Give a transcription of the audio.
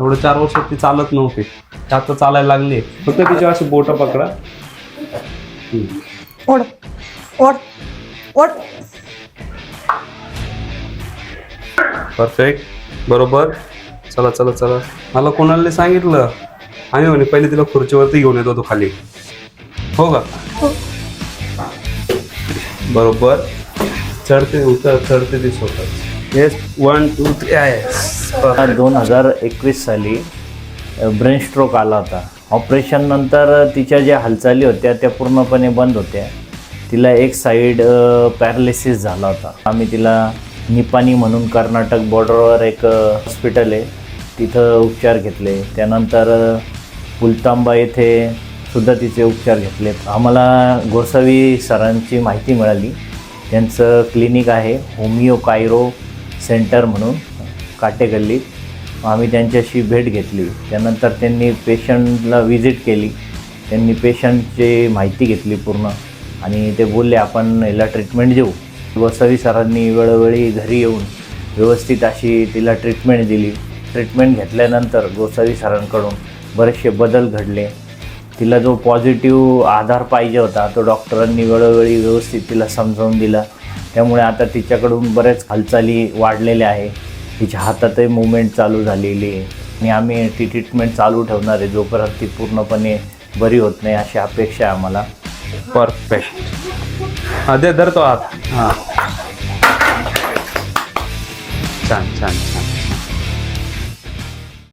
एवढं चार वर्ष ती चालत नव्हती. ती आता चालायला लागली. फक्त तिच्या अशी बोट पकडा. हम्म. ओढ ओढ ओढ. परफेक्ट बरोबर. चला चला चला. मला कोणाला सांगितलं आम्ही म्हणे पहिले तिला खुर्चीवरती घेऊन येत होतो खाली. हो का? बरोबर. चढते उतर चढते ते स्वतः येस वन टू थ्री आहे दोन हजार एकवीस साली ब्रेन स्ट्रोक आला होता. ऑपरेशन नंतर तिच्या ज्या हालचाली होत्या त्या पूर्णपणे बंद होत्या. तिला एक साईड पॅरालिसिस झाला होता. आम्ही तिला निपाणी म्हणून कर्नाटक बॉर्डरवर एक हॉस्पिटल आहे. तिथं उपचार घेतले. त्यानंतर पुलतांबा येथे सुद्धा तिचे उपचार घेतलेत आम्हाला गोसावी सरांची माहिती मिळाली. त्यांचं क्लिनिक आहे होमिओ कायरो सेंटर म्हणून काटेगल्लीत. आम्ही त्यांच्याशी भेट घेतली. त्यानंतर त्यांनी पेशंटला विजिट केली. त्यांनी पेशंटची माहिती घेतली पूर्ण. आणि ते बोलले आपण याला ट्रीटमेंट देऊ. गोसावी सरांनी वेळोवेळी घरी येऊन व्यवस्थित अशी तिला ट्रीटमेंट दिली. ट्रीटमेंट घेतल्यानंतर गोसावी सरांकडून बरेचसे बदल घडले. तिला जो पॉझिटिव्ह आधार पाहिजे होता तो डॉक्टरांनी वेळोवेळी व्यवस्थित तिला समजावून दिला. त्यामुळे आता तिच्याकडून बरेच हालचाली वाढलेल्या आहे. तिच्या हातातही मुवमेंट चालू झालेली आहे. आणि आम्ही ती ट्रीटमेंट चालू ठेवणार आहे. जोपर्यंत ती पूर्णपणे बरी होत नाही अशी अपेक्षा आहे आम्हाला. परफेक्ट हा दे धरतो आत हां. छान छान छान.